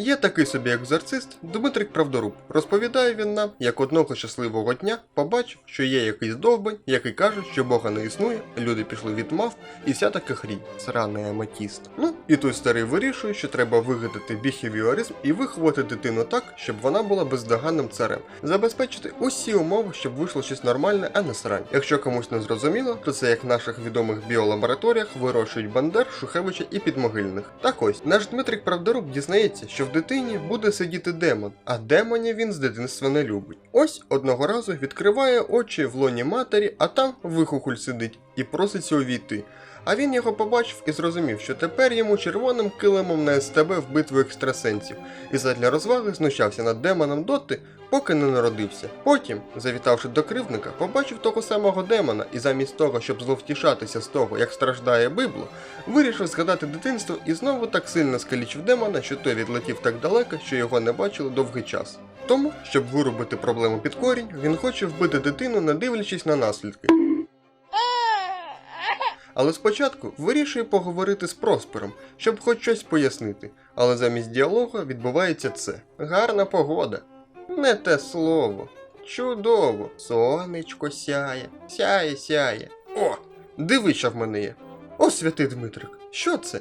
Є такий собі екзорцист Дмитрик Правдоруб. Розповідає він нам, як одного щасливого дня побачив, що є якийсь довбень, який каже, що Бога не існує, люди пішли від мав, і вся така хрінь, сраний аметіст. Ну, і той старий вирішує, що треба вигадати біхевіоризм і виховати дитину так, щоб вона була бездоганним царем, забезпечити усі умови, щоб вийшло щось нормальне, а не срань. Якщо комусь не зрозуміло, то це як в наших відомих біолабораторіях вирощують Бандер, Шухевича і підмогильних. Так ось, наш Дмитрик Правдоруб дізнається, що в дитині буде сидіти демон, а демонів він з дитинства не любить. Ось одного разу відкриває очі в лоні матері, а там вихухуль сидить і проситься увійти. А він його побачив і зрозумів, що тепер йому червоним килимом на СТБ в битву екстрасенсів, і задля розваги знущався над демоном доти, поки не народився. Потім, завітавши до кривдника, побачив того самого демона, і замість того, щоб зловтішатися з того, як страждає библо, вирішив згадати дитинство і знову так сильно скалічив демона, що той відлетів так далеко, що його не бачили довгий час. Тому, щоб вирубити проблему під корінь, він хоче вбити дитину, не дивлячись на наслідки. Але спочатку вирішує поговорити з Проспером, щоб хоч щось пояснити. Але замість діалогу відбувається це. Гарна погода. Не те слово. Чудово. Сонечко сяє, сяє, сяє. О, диви, що в мене є. О, святий Дмитрик, що це?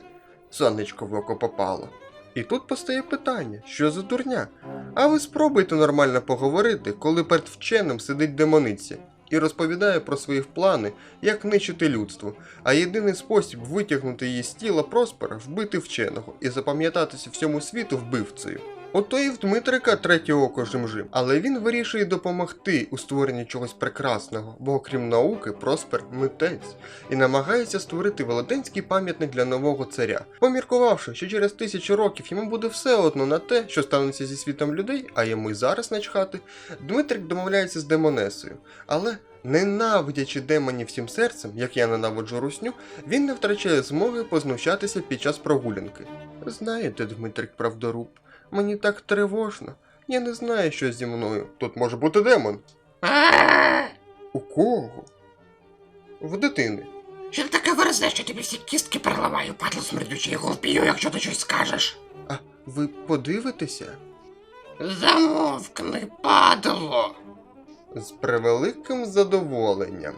Сонечко в око попало. І тут постає питання, що за дурня? А ви спробуйте нормально поговорити, коли перед вченим сидить демониця і розповідає про свої плани, як нищити людство, а єдиний спосіб витягнути її з тіла Проспера вбити вченого і запам'ятатися всьому світу вбивцею. Ото і в Дмитрика третє око жимжим, але він вирішує допомогти у створенні чогось прекрасного, бо окрім науки, Проспер митець і намагається створити велетенський пам'ятник для нового царя, поміркувавши, що через тисячу років йому буде все одно на те, що станеться зі світом людей, а йому й зараз начхати, Дмитрик домовляється з демонесою, але. Ненавидячи демонів всім серцем, як я ненавиджу русню, він не втрачає змоги познущатися під час прогулянки. Знаєте, Дмитрик Правдоруб, мені так тривожно. Я не знаю, що зі мною. Тут може бути демон. У кого? В дитини. Що ти таке верзе, що тобі всі кістки переламаю, падло смердючий, його вб'ю, якщо ти щось скажеш. А ви подивитеся? Замовкни, падло. З превеликим задоволенням.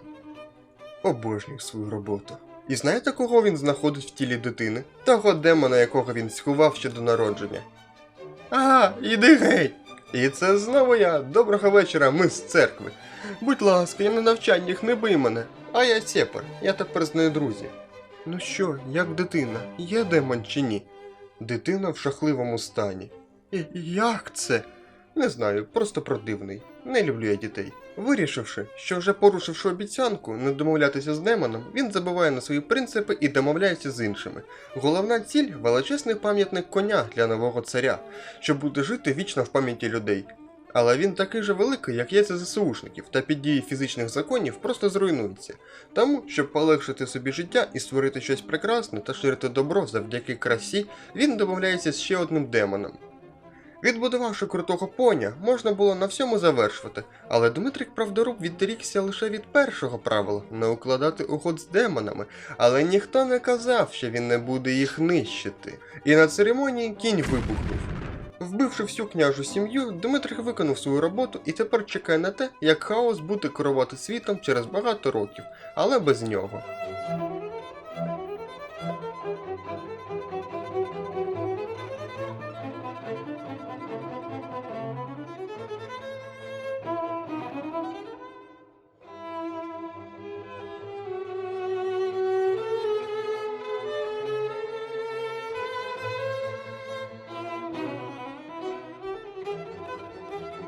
Обожнюю свою роботу. І знаєте, кого він знаходить в тілі дитини? Того демона, якого він сховав ще до народження. Ага, іди геть! І це знову я. Доброго вечора, ми з церкви. Будь ласка, я на навчаннях, не бий мене. А я Сєпер, я тепер з нею друзі. Ну що, як дитина? Є демон чи ні? Дитина в жахливому стані. І- Як це? Не знаю, просто продивний. Не люблю я дітей. Вирішивши, що вже порушивши обіцянку не домовлятися з демоном, він забуває на свої принципи і домовляється з іншими. Головна ціль величезний пам'ятник коня для нового царя, що буде жити вічно в пам'яті людей. Але він такий же великий, як яйця ЗСУшників, та під дією фізичних законів просто зруйнується. Тому, щоб полегшити собі життя і створити щось прекрасне та ширити добро завдяки красі, він домовляється з ще одним демоном. Відбудувавши крутого поня, можна було на всьому завершувати, але Дмитрик Правдоруб відрікся лише від першого правила не укладати угод з демонами, але ніхто не казав, що він не буде їх нищити. І на церемонії кінь вибухнув. Вбивши всю княжу сім'ю, Дмитрик виконав свою роботу і тепер чекає на те, як хаос буде керувати світом через багато років, але без нього.